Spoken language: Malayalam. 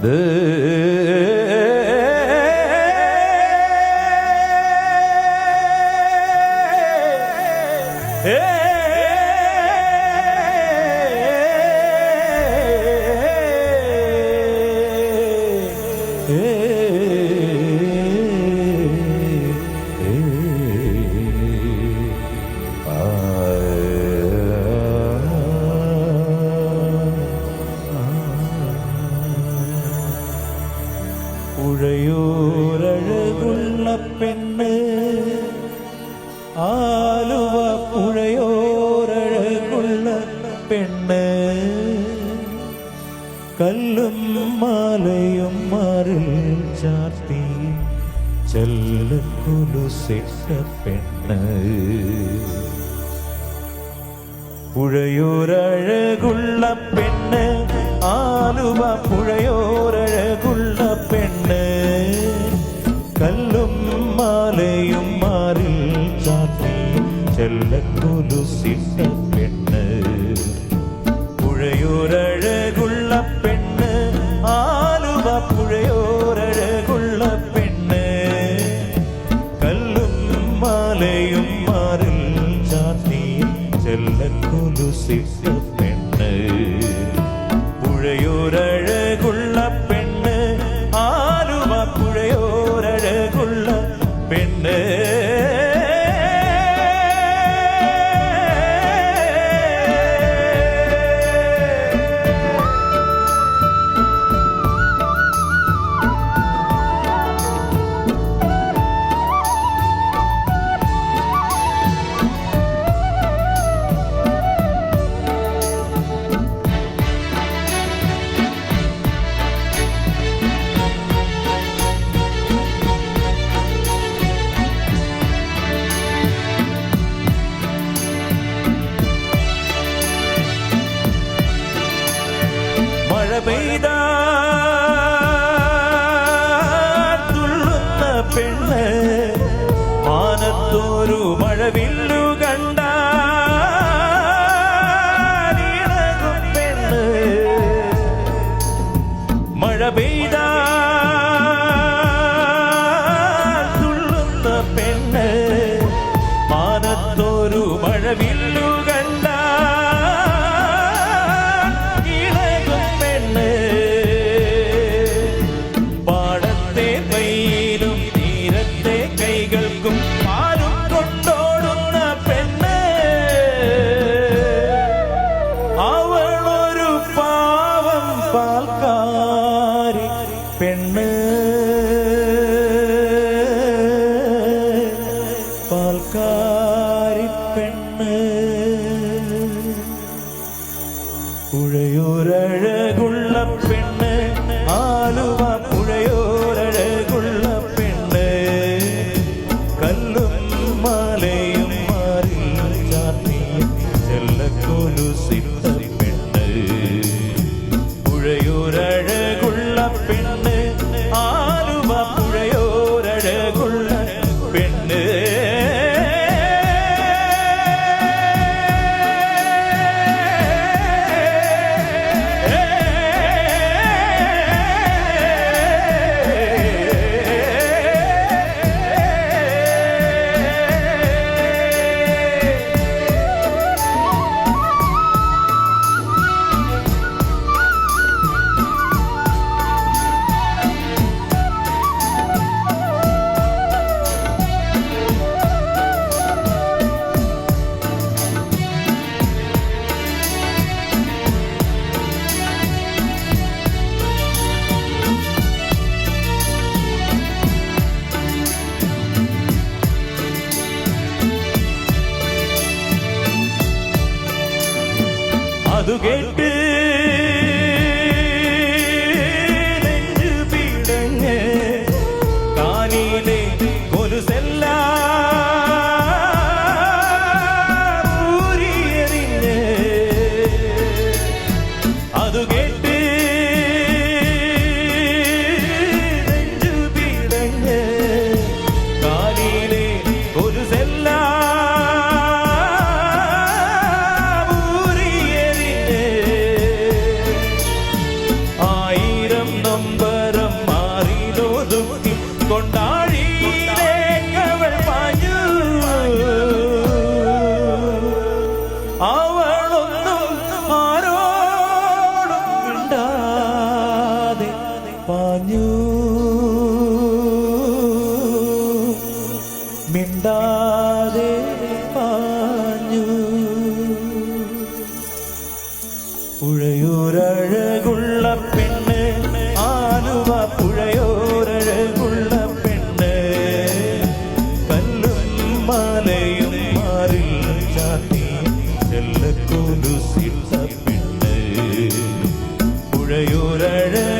പുഴയോരഴകുള്ള കല്ലും മാലയും മാറിൽ ചാർത്തി. ചെല്ലക്കുലുസിട്ട പെണ്ണ്. പുഴയോരഴകുള്ള പെണ്ണ്. ആലുവ പുഴയോരഴകുള്ള പെണ്ണ്. കല്ലും മാലയും മാറിൽ ചാർത്തി. ചെല്ലക്കുലുസിട്ട പെണ്ണ്. പുഴയോരഴകുള്ള മാലയും മാറിൽ ചാത്തി ചെല്ലക്കുലുസിട്ട പെണ്ണ് പുഴയോരഴകുള്ള പെണ്ണ് ആലുവ പുഴയോരഴകുള്ള പെണ്ണ്. മഴവില്ലു കണ്ട മഴ പെയ്ത പുഴയോരഴകുള്ള പെണ്ണ്. ആലുവ പുഴയൂരഴകുള്ള പെണ്ണ്. കല്ലും മാലയും മാറി ചാത്തി ചെല്ലക്കൊലുസിട്ട പെണ്ണ് அது கேட்டு ഊതി കൊണ്ടാഴിയിലേക്കവൾ പാഞ്ഞു. അവളൊന്നും ആരോടും മിണ്ടാതെ പാഞ്ഞു. മിണ്ടാ ചെല്ലക്കൊലുസിട്ട പെണ്ണ് പുഴയോരഴ